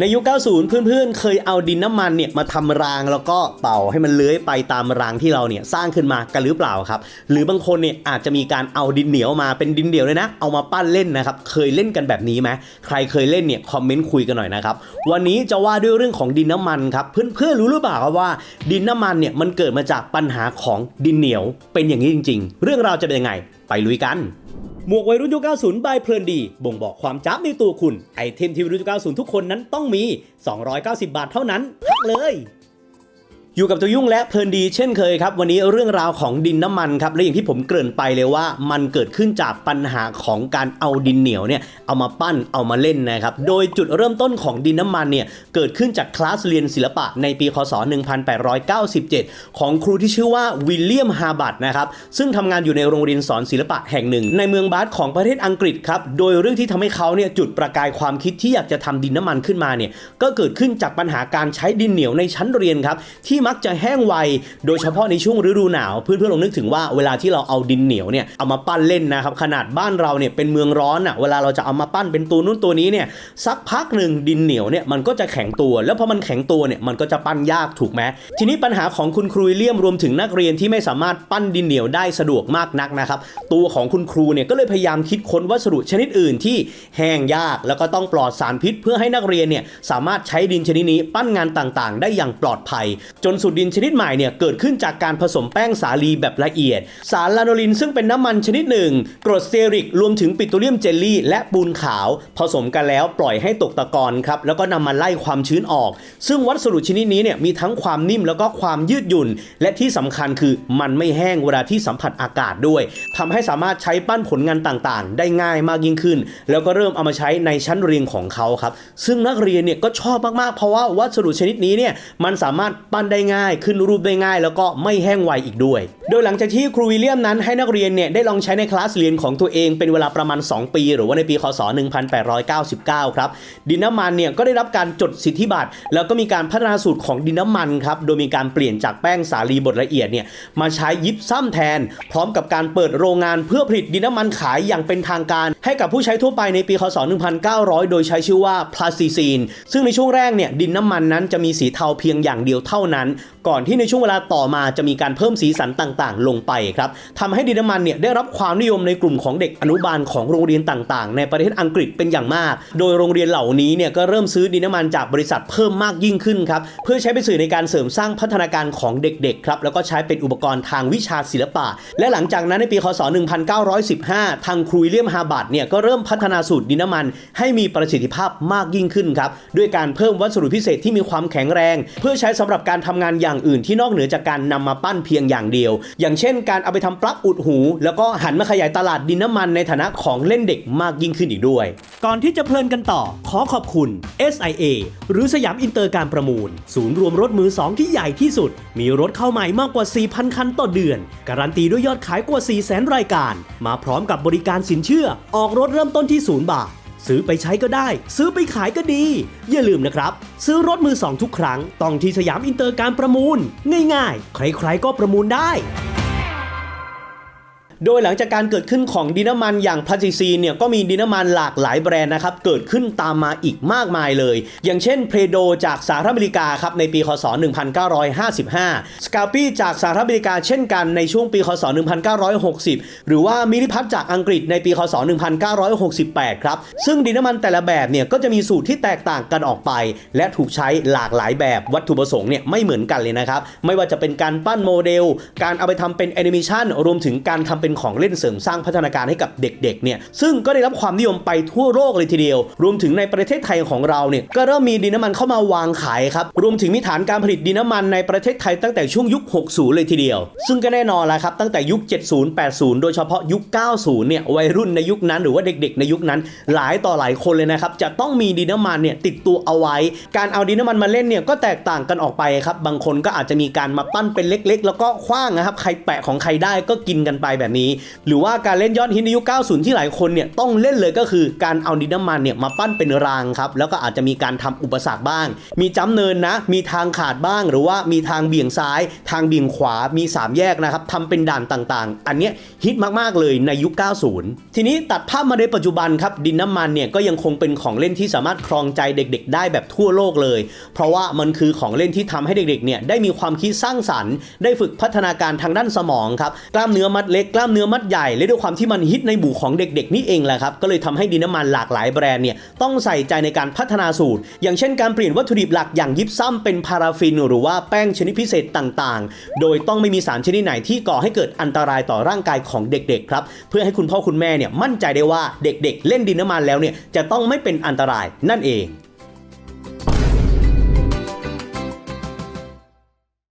ในยุค 90 เพื่อนๆ เคยเอาดินน้ำมันเนี่ยมาทำรางแล้วก็เป่าให้มันเลื้อยไปตามรางที่เราเนี่ยสร้างขึ้นมากันหรือเปล่าครับ หรือบางคนเนี่ยอาจจะมีการเอาดินเหนียวมาเป็นดินเดียวเลยนะ เอามาปั้นเล่นนะครับ เคยเล่นกันแบบนี้ไหมใครเคยเล่นเนี่ยคอมเมนต์คุยกันหน่อยนะครับ วันนี้จะว่าด้วยเรื่องของดินน้ำมันครับเพื่อนๆรู้หรือเปล่าครับว่า ดินน้ำมันเนี่ยมันเกิดมาจากปัญหาของดินเหนียวเป็นอย่างนี้จริง ๆ เรื่องราวจะเป็นยังไง ไปลุยกัน หมวกวัยรุ่นยุค 90 บายเพลินดี บ่งบอกความจ้ำในตัวคุณ ไอเทมที่วัยรุ่นยุค 90 ทุกคนนั้นต้องมี 290 บาทเท่านั้นพักเลย อยู่กับตัวยุ่งและเพลินดีเช่นเคยครับ วันนี้เรื่องราวของดินน้ำมันครับและอย่างที่ผมเกริ่นไปเลยว่า มันเกิดขึ้นจากปัญหาของการเอาดินเหนียวเนี่ยเอามาปั้นเอามาเล่นนะครับโดยจุดเริ่มต้นของดินน้ำมันเนี่ยเกิดขึ้นจากคลาสเรียนศิลปะในปีคศ 1897 ของครูที่ชื่อว่าวิลเลียมฮาบัตนะครับซึ่งทำงานอยู่ในโรงเรียนสอนศิลปะแห่งหนึ่ง ในเมืองบาสของประเทศอังกฤษครับโดยเรื่องที่ทำให้เขาเนี่ยจุดประกายความคิดที่อยากจะทำดินน้ำมันขึ้นมาเนี่ยก็เกิดขึ้นจากปัญหาการใช้ดินเหนียวในชั้นเรียนครับที่มักจะแห้งไว โดยเฉพาะในช่วงฤดูหนาวเพื่อนๆลองนึกถึงว่าเวลาที่เราเอาดินเหนียวเนี่ยเอามาปั้นเล่นนะครับขนาดบ้านเราเนี่ยเป็นเมืองร้อนอะเวลาเราจะเอามาปั้นเป็นตัวนู้นตัวนี้เนี่ยสักพักหนึ่งดินเหนียวเนี่ยมันก็จะแข็งตัว แล้วพอมันแข็งตัวเนี่ยมันก็จะปั้นยากถูกไหมทีนี้ปัญหาของคุณครูเลียมรวมถึงนักเรียนที่ไม่สามารถปั้นดินเหนียวได้สะดวกมากนักนะครับตัวของคุณครูเนี่ยก็เลยพยายามคิดค้นวัสดุชนิดอื่นที่แห้งยากแล้วก็ต้องปลอดสารพิษ เพื่อให้นักเรียนเนี่ยสามารถใช้ดินชนิดนี้ปั้นงานต่างๆ ได้อย่างปลอดภัย จนสูตรดินชนิดใหม่เนี่ยเกิดขึ้นจากการผสมแป้งสาลีแบบละเอียด สารลาโนลินซึ่งเป็นน้ำมันชนิดหนึ่ง กรดสเตอริกรวมถึงปิโตรเลียมเจลลี่ และปูนขาว ผสมกันแล้วปล่อยให้ตกตะกอนครับแล้วก็นำมาไล่ความชื้นออก ซึ่งวัสดุชนิดนี้เนี่ยมีทั้งความนิ่มแล้วก็ความยืดหยุ่น และที่สำคัญคือมันไม่แห้งเวลาที่สัมผัสอากาศด้วยทำให้สามารถใช้ปั้นผลงานต่างๆ ได้ง่ายมากยิ่งขึ้น แล้วก็เริ่มเอามาใช้ในชั้นเรียนของเขาครับซึ่งนักเรียนเนี่ยก็ชอบมากๆเพราะว่าวัสดุชนิดนี้เนี่ยมันสามารถปั้นได้ง่าย ขึ้นรูปได้ง่าย แล้วก็ไม่แห้งไวอีกด้วย โดยหลังจากที่ครูวิลเลียมนั้นให้นักเรียนเนี่ยได้ลองใช้ในคลาสเรียนของตัวเองเป็นเวลาประมาณ 2 ปี หรือว่าในปีคศ 1899 ครับ ดินน้ำมันเนี่ยก็ได้รับการจดสิทธิบัตรแล้วก็มีการพัฒนาสูตรของดินน้ำมันครับ โดยมีการเปลี่ยนจากแป้งสาลีบดละเอียดเนี่ยมาใช้ยิปซัมแทน พร้อมกับการเปิดโรงงานเพื่อผลิตดินน้ำมันขายอย่างเป็นทางการ ให้กับผู้ใช้ทั่วไปในปีคศ 1900 โดยใช้ชื่อว่าพลาสติซีน ซึ่งในช่วงแรกเนี่ยดินน้ำมันนั้นจะมีสีเทาเพียงอย่างเดียวเท่านั้น ก่อนที่ในช่วงเวลาต่อมาจะมีการเพิ่มสีสันต่างๆ ลงไปครับทำให้ดินน้ำมันเนี่ยได้รับความนิยมในกลุ่มของเด็กอนุบาลของโรงเรียนต่างๆ ในประเทศอังกฤษเป็นอย่างมาก โดยโรงเรียนเหล่านี้เนี่ยก็เริ่มซื้อดินน้ำมันจากบริษัทเพิ่มมากยิ่งขึ้นครับเพื่อใช้เป็นสื่อในการเสริมสร้างพัฒนาการของเด็กๆครับแล้วก็ใช้เป็นอุปกรณ์ทางวิชาศิลปะ และหลังจากนั้นในปีคศ 1915 ทางครูเลียมฮาร์บัตเนี่ยก็เริ่มพัฒนาสูตรดินน้ำมัน ให้มีประสิทธิภาพมากยิ่งขึ้นครับด้วยการเพิ่มวัสดุพิเศษที่มีความแข็งแรง เพื่อใช้สำหรับการทำงานอย่างอื่นที่นอกเหนือจากการนำมาปั้นเพียงอย่างเดียว อย่างเช่น การเอาไปทำปลั๊กอุดหู แล้วก็หันมาขยายตลาดดินน้ำมันในฐานะของเล่นเด็กมากยิ่งขึ้นอีกด้วย ก่อนที่จะเพลินกันต่อ ขอขอบคุณ SIA หรือสยามอินเตอร์การประมูล ศูนย์รวมรถมือสองที่ใหญ่ที่สุด มีรถเข้าใหม่มากกว่า 4,000 คันต่อเดือน การันตีด้วยยอดขายกว่า 400,000 รายการ มาพร้อมกับบริการสินเชื่อออกรถเริ่มต้นที่ศูนย์บาท ซื้อไปใช้ก็ได้ ซื้อไปขายก็ดี อย่าลืมนะครับ ซื้อรถมือสองทุกครั้ง ต้องที่สยามอินเตอร์การประมูล ง่ายๆ ใครๆก็ประมูลได้ โดยหลังจากการเกิดขึ้นของดินน้ำมันอย่างพลาสติซีเนี่ยก็มีดินน้ำมันหลากหลายแบรนด์นะครับเกิดขึ้นตามมาอีกมากมายเลย อย่างเช่นเพโดจากสหรัฐอเมริกาครับในปีคศ 1955 สกาปี้จากสหรัฐอเมริกาเช่นกันในช่วงปีคศ 1960 หรือว่ามินิพัทจากอังกฤษในปีคศ 1968 ครับ ซึ่งดินน้ำมันแต่ละแบบเนี่ยก็จะมีสูตรที่แตกต่างกันออกไป และถูกใช้หลากหลายแบบวัตถุประสงค์เนี่ยไม่เหมือนกันเลยนะครับไม่ว่าจะเป็นการปั้นโมเดล การเอาไปทำเป็นแอนิเมชันรวมถึงการทำเป็นของเล่นเสริมสร้างพัฒนาการให้กับเด็กๆเนี่ยซึ่งก็ได้รับความนิยมไปทั่วโลกเลยทีเดียว รวมถึงในประเทศไทยของเราเนี่ยก็เริ่มมีดินน้ำมันเข้ามาวางขายครับรวมถึงมีฐานการผลิตดินน้ำมันในประเทศไทยตั้งแต่ช่วงยุค 60 เลยทีเดียว ซึ่งก็แน่นอนแล้วครับตั้งแต่ยุค 70 80 โดยเฉพาะยุค 90 เนี่ยวัยรุ่นในยุคนั้นหรือว่าเด็กๆ ในยุคนั้น หลายต่อหลายคนเลยนะครับจะต้องมีดินน้ำมันเนี่ยติดตัวเอาไว้ การเอาดินน้ำมันมาเล่นเนี่ยก็แตกต่างกันออกไปครับบางคนก็อาจจะมีการมาปั้นเป็นเล็ก ๆ แล้วก็คว้างนะครับใครแปะของใครได้ก็กินกันไปแบบนี้ หรือว่าการเล่นยอดฮิตในยุค 90 ที่หลายคนเนี่ยต้องเล่นเลยก็คือการเอาดินน้ำมันเนี่ยมาปั้นเป็นรางครับ แล้วก็อาจจะมีการทำอุปสรรคบ้าง มีจ้ำเนินนะ มีทางขาดบ้าง หรือว่ามีทางเบี่ยงซ้าย ทางเบี่ยงขวา มี 3 แยกนะครับทำเป็นด่านต่างๆ อันเนี้ยฮิตมากๆเลยในยุค 90 ทีนี้ตัดภาพมาในปัจจุบันครับดินน้ำมันเนี่ยก็ยังคงเป็นของเล่นที่สามารถครองใจเด็ก ๆ ได้แบบทั่วโลกเลย เพราะว่ามันคือของเล่นที่ทำให้เด็กๆเนี่ยได้มีความคิดสร้างสรรค์ ได้ฝึกพัฒนาการทางด้านสมองครับกล้ามเนื้อมัดเล็กกล้ามเนื้อมัดใหญ่และด้วยความที่มันฮิตในบู่ของเด็กๆนี่เองแหละครับก็เลยทำให้ดินน้ำมันหลากหลายแบรนด์เนี่ยต้องใส่ใจในการพัฒนาสูตร อย่างเช่นการเปลี่ยนวัตถุดิบหลักอย่างยิปซัมเป็นพาราฟิน หรือว่าแป้งชนิดพิเศษต่างๆ โดยต้องไม่มีสารชนิดไหนที่ก่อให้เกิดอันตรายต่อร่างกายของเด็กๆครับเพื่อให้คุณพ่อคุณแม่เนี่ยมั่นใจได้ว่าเด็กๆ เล่นดินน้ำมันแล้วเนี่ยจะต้องไม่เป็นอันตรายนั่นเอง